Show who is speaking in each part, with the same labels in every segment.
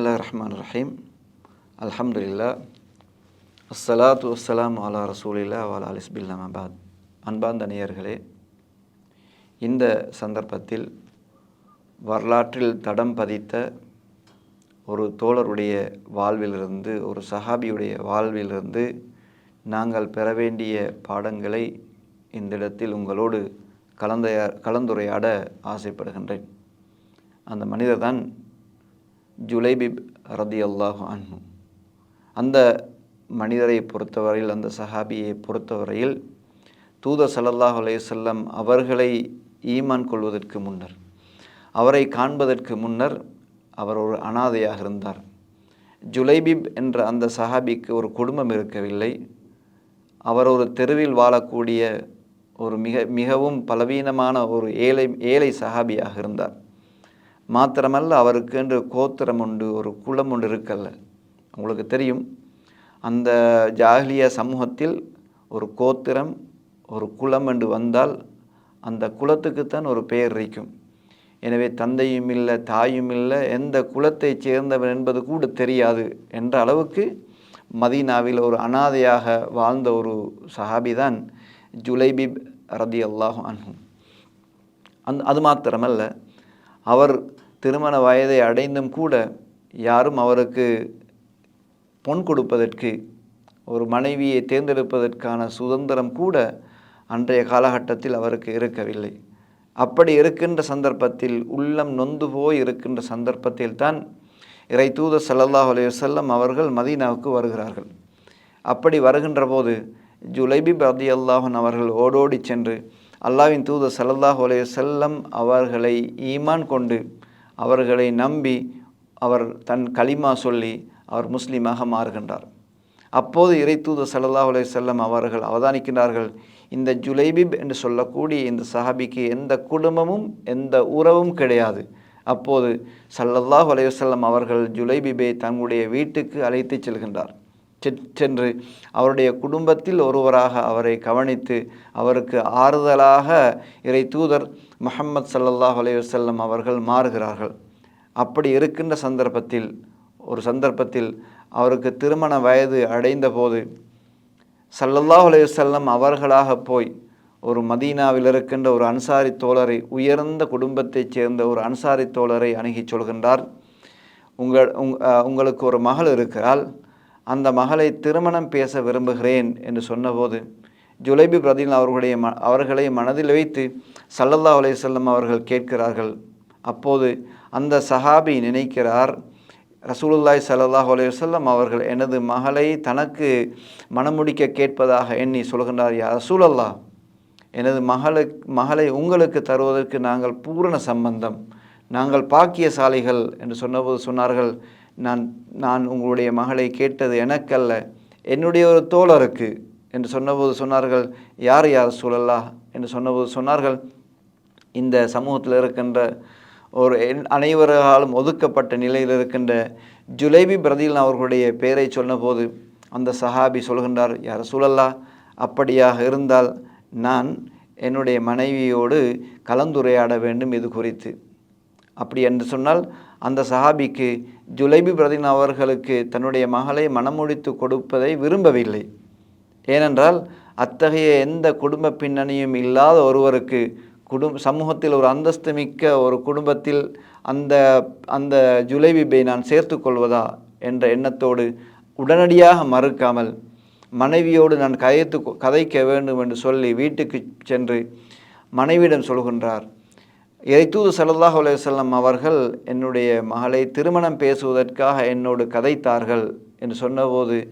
Speaker 1: பிஸ்மில்லா ரஹ்மான் ரஹீம் அல்ஹம்துலில்லா அஸ்ஸலாத்து வஸ்ஸலாம் அலா ரசூலில்லா வாலா அலிஸ்பில்லாம் அபாத் அன்பார்ந்த நேயர்களே இந்த சந்தர்ப்பத்தில் வரலாற்றில் தடம் பதித்த ஒரு தோழருடைய வாழ்விலிருந்து ஒரு சஹாபியுடைய வாழ்விலிருந்து நாங்கள் பெற வேண்டிய பாடங்களை இந்த இடத்தில் உங்களோடு கலந்தையா கலந்துரையாட ஆசைப்படுகின்றேன். அந்த மனிதர் தான் ஜுலைபிப் ரதி அல்லாஹு அன்ஹு. அந்த மனிதரை பொறுத்தவரையில் அந்த சஹாபியை பொறுத்தவரையில் தூதர் சல்லல்லாஹ் அலையுசல்லம் அவர்களை ஈமான் கொள்வதற்கு முன்னர் அவரை காண்பதற்கு முன்னர் அவர் ஒரு அனாதையாக இருந்தார். ஜுலைபிப் என்ற அந்த சஹாபிக்கு ஒரு குடும்பம் இருக்கவில்லை. அவர் ஒரு தெருவில் வாழக்கூடிய ஒரு மிக மிகவும் பலவீனமான ஒரு ஏழை ஏழை சஹாபியாக இருந்தார். மாத்திரமல்ல அவருக்கு என்று கோத்திரம் உண்டு ஒரு குலம் ஒன்று இருக்கல்ல. உங்களுக்கு தெரியும் அந்த ஜாகிலிய சமூகத்தில் ஒரு கோத்திரம் ஒரு குலம் என்று வந்தால் அந்த குலத்துக்குத்தான் ஒரு பெயர் இருக்கும். எனவே தந்தையும் இல்லை தாயும் இல்லை எந்த குலத்தைச் சேர்ந்தவன் என்பது கூட தெரியாது என்ற அளவுக்கு மதீனாவில் ஒரு அனாதையாக வாழ்ந்த ஒரு சஹாபி தான் ஜுலைபிப் ரதி அல்லாஹு அன்ஹும் அந் அது மாத்திரமல்ல அவர் திருமண வயதை அடைந்தும் கூட யாரும் அவருக்கு பொன் கொடுப்பதற்கு ஒரு மனைவியை தேர்ந்தெடுப்பதற்கான சுதந்திரம் கூட அன்றைய காலகட்டத்தில் அவருக்கு இருக்கவில்லை. அப்படி இருக்கின்ற சந்தர்ப்பத்தில் உள்ளம் நொந்து போய் இருக்கின்ற சந்தர்ப்பத்தில் தான் இறை தூத சல்லல்லாஹ் அலையுசல்லம் அவர்கள் மதீனாவுக்கு வருகிறார்கள். அப்படி வருகின்ற போது ஜுலைபி பதி அல்லாஹன் அவர்கள் ஓடோடி சென்று அல்லாவின் தூத சல்லல்லாஹ் அலையுசல்லம் அவர்களை ஈமான் கொண்டு அவர்களை நம்பி அவர் தன் களிமா சொல்லி அவர் முஸ்லீமாக மாறுகின்றார். அப்போது இறை தூதர் சல்லல்லாஹ் செல்லம் அவர்கள் அவதானிக்கின்றார்கள் இந்த ஜுலைபிப் என்று சொல்லக்கூடிய இந்த சஹாபிக்கு எந்த குடும்பமும் எந்த உறவும் கிடையாது. அப்போது சல்லல்லாஹ் அலையுசல்லம் அவர்கள் ஜுலைபிபை தங்களுடைய வீட்டுக்கு அழைத்து செல்கின்றார். சென்று அவருடைய குடும்பத்தில் ஒருவராக அவரை கவனித்து அவருக்கு ஆறுதலாக இறை தூதர் முகம்மது சல்லல்லாஹ் அலையுசல்லம் அவர்கள் மாறுகிறார்கள். அப்படி இருக்கின்ற சந்தர்ப்பத்தில் ஒரு சந்தர்ப்பத்தில் அவருக்கு திருமண வயது அடைந்த போது சல்லல்லாஹ் அலையுசல்லம் அவர்களாக போய் ஒரு மதீனாவில் இருக்கின்ற ஒரு அன்சாரி தோழரை உயர்ந்த குடும்பத்தைச் சேர்ந்த ஒரு அன்சாரி தோழரை அணுகி சொல்கின்றார். உங்கள் உங்களுக்கு ஒரு மகள் இருக்கிறாள். அந்த மகளை திருமணம் பேச விரும்புகிறேன் என்று சொன்னபோது ஜுலைபி பிரதீன் அவர்களுடைய ம அவர்களை மனதில் வைத்து சல்லல்லா அலையம் அவர்கள் கேட்கிறார்கள். அப்போது அந்த சஹாபி நினைக்கிறார் ரசூலுல்லாய் சல்லாஹ் அலையுசல்லம் அவர்கள் எனது மகளை தனக்கு மனமுடிக்க கேட்பதாக எண்ணி சொல்கின்றார் யா ரசூலல்லா எனது மகளுக்கு மகளை உங்களுக்கு தருவதற்கு நாங்கள் பூரண சம்பந்தம். நாங்கள் பாக்கியசாலிகள் என்று சொன்னபோது சொன்னார்கள் நான் நான் உங்களுடைய மகளை கேட்டது எனக்கல்ல என்னுடைய ஒரு தோழருக்கு என்று சொன்னபோது சொன்னார்கள் யார் யார் சூழல்லா? என்று சொன்னபோது சொன்னார்கள் இந்த சமூகத்தில் இருக்கின்ற ஒரு அனைவராலும் ஒதுக்கப்பட்ட நிலையில் இருக்கின்ற ஜுலைபி பிரதில் அவர்களுடைய பெயரை சொன்னபோது அந்த சஹாபி சொல்கின்றார் யார் சூழல்லா? அப்படியாக இருந்தால் நான் என்னுடைய மனைவியோடு கலந்துரையாட வேண்டும் இது குறித்து. அப்படி என்று சொன்னால் அந்த சஹாபிக்கு ஜுலைபி பிரதீன் அவர்களுக்கு தன்னுடைய மகளை மனமுடித்து கொடுப்பதை விரும்பவில்லை. ஏனென்றால் அத்தகைய எந்த குடும்ப பின்னணியும் இல்லாத ஒருவருக்கு குடும் சமூகத்தில் ஒரு அந்தஸ்து மிக்க ஒரு குடும்பத்தில் அந்த அந்த ஜுலைபிபை நான் சேர்த்து கொள்வதா என்ற எண்ணத்தோடு உடனடியாக மறுக்காமல் மனைவியோடு நான் கதைத்து கதைக்க வேண்டும் என்று சொல்லி வீட்டுக்கு சென்று மனைவியிடம் சொல்கின்றார். இறைத்தூது சல்லாஹ் அலையம் அவர்கள் என்னுடைய மகளை திருமணம் பேசுவதற்காக என்னோடு கதைத்தார்கள் என்று சொன்னபோது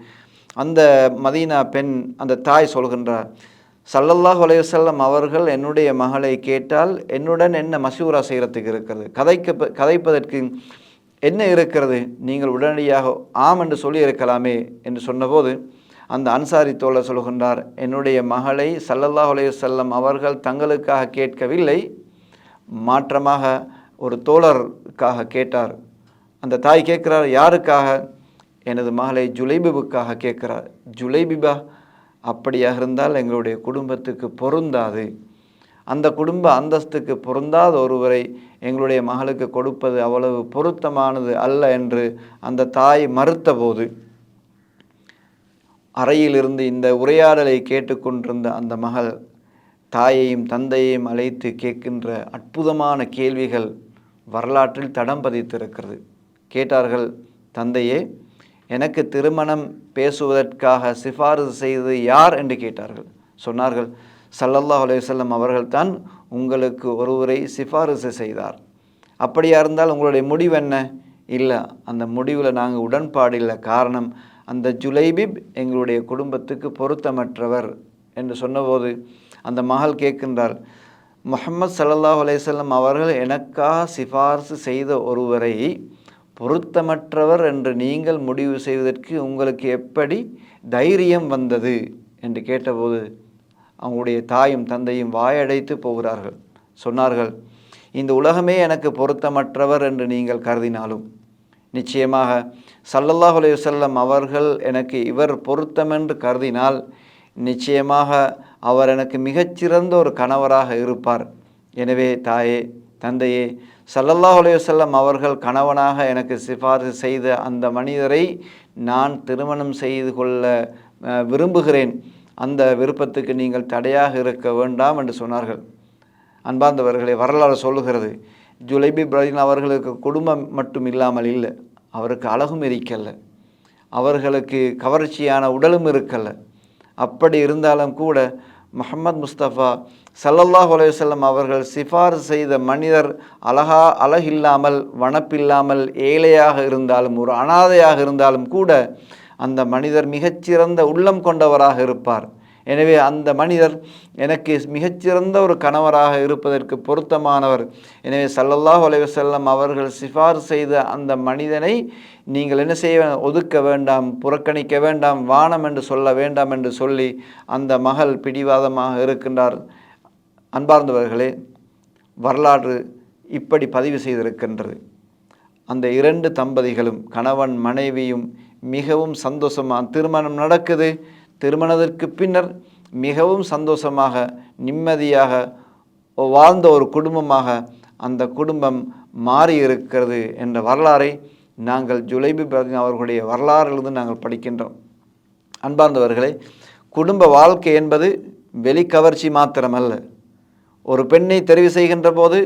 Speaker 1: அந்த மதீனா பெண் அந்த தாய் சொல்கின்றார் சல்லல்லாஹ் அலையுசல்லம் அவர்கள் என்னுடைய மகளை கேட்டால் என்னுடன் என்ன மசூரா செய்கிறதுக்கு இருக்கிறது? கதைக்க கதைப்பதற்கு என்ன இருக்கிறது? நீங்கள் உடனடியாக ஆம் என்று சொல்லி இருக்கலாமே என்று சொன்னபோது அந்த அன்சாரி தோழர் சொல்கின்றார் என்னுடைய மகளை சல்லல்லாஹ் அலையுசல்லம் அவர்கள் தங்களுக்காக கேட்கவில்லை மாற்றமாக ஒரு தோழருக்காக கேட்டார். அந்த தாய் கேட்குறார் யாருக்காக? எனது மகளை ஜுலைபிபுக்காக கேட்குறார். ஜுலைபிபா அப்படியாக இருந்தால் எங்களுடைய குடும்பத்துக்கு பொருந்தாது. அந்த குடும்ப அந்தஸ்துக்கு பொருந்தாத ஒருவரை எங்களுடைய மகளுக்கு கொடுப்பது அவ்வளவு பொருத்தமானது அல்ல என்று அந்த தாய் மறுத்தபோது அறையிலிருந்து இந்த உரையாடலை கேட்டுக்கொண்டிருந்த அந்த மகள் தாயையும் தந்தையையும் அழைத்து கேட்கின்ற அற்புதமான கேள்விகள் வரலாற்றில் தடம் பதித்திருக்கிறது. கேட்டார்கள் தந்தையே எனக்கு திருமணம் பேசுவதற்காக சிபாரிசு செய்தது யார்? என்று கேட்டார்கள். சொன்னார்கள் சல்லல்லாஹ் அலையுசல்லம் அவர்கள்தான் உங்களுக்கு ஒருவரை சிபாரிசு செய்தார். அப்படியா இருந்தால் உங்களுடைய முடிவு என்ன? இல்லை அந்த முடிவில் நாங்கள் உடன்பாடு இல்லை. காரணம் அந்த ஜுலைபிப் எங்களுடைய குடும்பத்துக்கு பொருத்தமற்றவர். என்று சொன்னபோது அந்த மகள் கேட்கின்றார் முஹம்மது சல்லல்லாஹ் அலையம் அவர்கள் எனக்காக சிபார்சு செய்த ஒருவரை பொருத்தமற்றவர் என்று நீங்கள் முடிவு செய்வதற்கு உங்களுக்கு எப்படி தைரியம் வந்தது? என்று கேட்டபோது அவங்களுடைய தாயும் தந்தையும் வாயடைத்து போகிறார்கள். சொன்னார்கள் இந்த உலகமே எனக்கு பொருத்தமற்றவர் என்று நீங்கள் கருதினாலும் நிச்சயமாக சல்லல்லாஹ் அலையுசல்லம் அவர்கள் எனக்கு இவர் பொருத்தமென்று கருதினால் நிச்சயமாக அவர் எனக்கு மிகச்சிறந்த ஒரு கணவராக இருப்பார். எனவே தாயே தந்தையே சல்லல்லாஹ் அலையுசல்லம் அவர்கள் கணவனாக எனக்கு சிபாரிசு செய்த அந்த மனிதரை நான் திருமணம் செய்து கொள்ள விரும்புகிறேன். அந்த விருப்பத்துக்கு நீங்கள் தடையாக இருக்க வேண்டாம் என்று சொன்னார்கள். அன்பார்ந்தவர்களை வரலாறு சொல்லுகிறது ஜுலைபி பிரதீன் அவர்களுக்கு குடும்பம் மட்டும் இல்லாமல் இல்லை அவருக்கு அழகும் இருக்கல்ல. அவர்களுக்கு கவர்ச்சியான உடலும் இருக்கலை அப்படி இருந்தாலும் கூட முஹம்மது முஸ்தபா சல்லல்லாஹ் அலையுசல்லம் அவர்கள் சிபாரிசு செய்த மனிதர் அழகா அழகில்லாமல் வனப்பில்லாமல் ஏழையாக இருந்தாலும் ஒரு அனாதையாக இருந்தாலும் கூட அந்த மனிதர் மிகச்சிறந்த உள்ளம் கொண்டவராக இருப்பார். எனவே அந்த மனிதர் எனக்கு மிகச்சிறந்த ஒரு கணவராக இருப்பதற்கு பொருத்தமானவர். எனவே சல்லல்லாஹ் அலைவசல்லம் அவர்கள் சிபார் செய்த அந்த மனிதனை நீங்கள் என்ன செய்ய ஒதுக்க வேண்டாம் புறக்கணிக்க வேண்டாம் வானம் என்று சொல்ல வேண்டாம் என்று சொல்லி அந்த மகள் பிடிவாதமாக இருக்கின்றார். அன்பார்ந்தவர்களே வரலாறு இப்படி பதிவு செய்திருக்கின்றது. அந்த இரண்டு தம்பதிகளும் கணவன் மனைவியும் மிகவும் சந்தோஷமாக திருமணம் நடக்குது. திருமணத்திற்கு பின்னர் மிகவும் சந்தோஷமாக நிம்மதியாக வாழ்ந்த ஒரு குடும்பமாக அந்த குடும்பம் மாறி இருக்கிறது என்ற வரலாறை நாங்கள் ஜுலைபி பிரதின் அவர்களுடைய வரலாறிலிருந்து நாங்கள் படிக்கின்றோம். அன்பார்ந்தவர்களே குடும்ப வாழ்க்கை என்பது வெளிக்கவர்ச்சி மாத்திரமல்ல. ஒரு பெண்ணை தெரிவு செய்கின்ற போது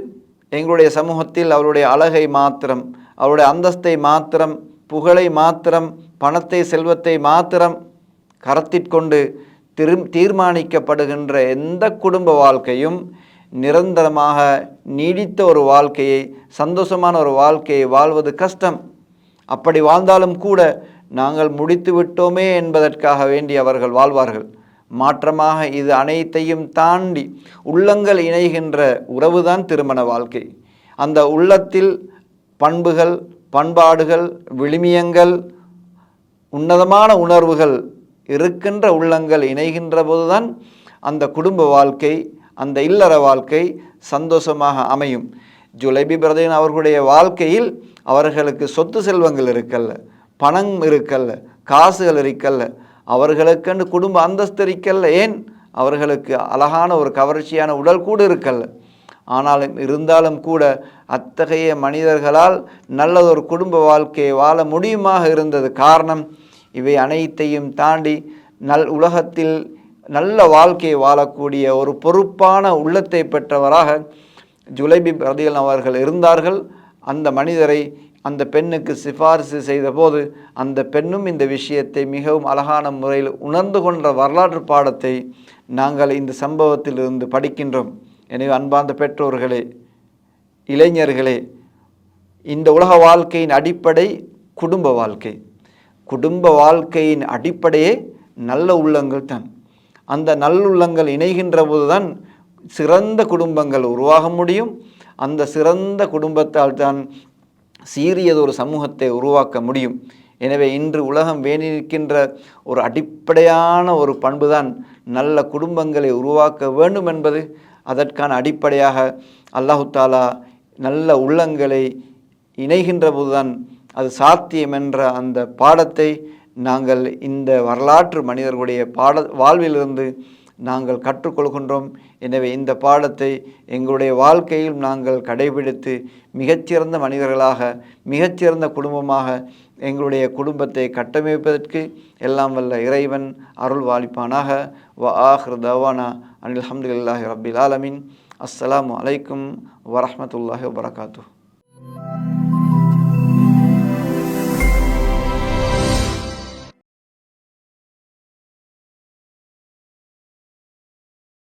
Speaker 1: எங்களுடைய சமூகத்தில் அவருடைய அழகை மாத்திரம் அவருடைய அந்தஸ்தை மாத்திரம் புகழை மாத்திரம் பணத்தை செல்வத்தை மாத்திரம் கரத்திற்கொண்டு திரு தீர்மானிக்கப்படுகின்ற எந்த குடும்ப வாழ்க்கையும் நிரந்தரமாக நீடித்த ஒரு வாழ்க்கையை சந்தோஷமான ஒரு வாழ்க்கையை வாழ்வது கஷ்டம். அப்படி வாழ்ந்தாலும் கூட நாங்கள் முடித்து விட்டோமே என்பதற்காக வேண்டி அவர்கள் வாழ்வார்கள். மாற்றமாக இது அனைத்தையும் தாண்டி உள்ளங்கள் இணைகின்ற உறவுதான் திருமண வாழ்க்கை. அந்த உள்ளத்தில் பண்புகள் பண்பாடுகள் விளிமியங்கள் உன்னதமான உணர்வுகள் இருக்கின்ற உள்ளங்கள் இணைகின்ற போதுதான் அந்த குடும்ப வாழ்க்கை அந்த இல்லற வாழ்க்கை சந்தோஷமாக அமையும். ஜுலைபி பிரதேன் அவர்களுடைய வாழ்க்கையில் அவர்களுக்கு சொத்து செல்வங்கள் இருக்கல்ல பணம் இருக்கல்ல காசுகள் இருக்கல்ல அவர்களுக்கென்று குடும்ப அந்தஸ்து இருக்கல்ல ஏன்? அவர்களுக்கு அழகான ஒரு கவர்ச்சியான உடல் கூட இருக்கல்ல ஆனாலும் இருந்தாலும் கூட அத்தகைய மனிதர்களால் நல்லதொரு குடும்ப வாழ்க்கையை வாழ முடியுமாக இருந்தது. காரணம் இவை அனைத்தையும் தாண்டி நல் உலகத்தில் நல்ல வாழ்க்கையை வாழக்கூடிய ஒரு பொறுப்பான உள்ளத்தை பெற்றவராக ஜுலைபி பிரதிகள் அவர்கள் இருந்தார்கள். அந்த மனிதரை அந்த பெண்ணுக்கு சிபாரிசு செய்தபோது அந்த பெண்ணும் இந்த விஷயத்தை மிகவும் அழகான முறையில் உணர்ந்து கொண்ட வரலாற்று பாடத்தை நாங்கள் இந்த சம்பவத்தில் இருந்து படிக்கின்றோம். எனவே அன்பார்ந்த பெற்றோர்களே இளைஞர்களே இந்த உலக வாழ்க்கையின் அடிப்படை குடும்ப வாழ்க்கை. குடும்ப வாழ்க்கையின் அடிப்படையே நல்ல உள்ளங்கள் தான். அந்த நல்லுள்ளங்கள் இணைகின்ற போதுதான் சிறந்த குடும்பங்கள் உருவாக முடியும். அந்த சிறந்த குடும்பத்தால் தான் சீரியதொரு சமூகத்தை உருவாக்க முடியும். எனவே இன்று உலகம் வேணி நிற்கின்ற ஒரு அடிப்படையான ஒரு பண்பு தான் நல்ல குடும்பங்களை உருவாக்க வேண்டும் என்பது. அதற்கான அடிப்படையாக அல்லாஹு தாலா நல்ல உள்ளங்களை இணைகின்ற போதுதான் அது சாத்தியம் என்ற அந்த பாடத்தை நாங்கள் இந்த வரலாற்று மனிதர்களுடைய பாட வாழ்விலிருந்து நாங்கள் கற்றுக்கொள்கின்றோம். எனவே இந்த பாடத்தை எங்களுடைய வாழ்க்கையில் நாங்கள் கடைபிடித்து மிகச்சிறந்த மனிதர்களாக மிகச்சிறந்த குடும்பமாக எங்களுடைய குடும்பத்தை கட்டமைப்பதற்கு எல்லாம் வல்ல இறைவன் அருள் வாலிப்பானாக வ ஆஹ்ர் தவானா அனில் அஹமதுல்லாஹி ரபில் ஆலமின். அஸ்லாம் அலைக்கும் வரமத்துல்லாஹி வபரகாத்து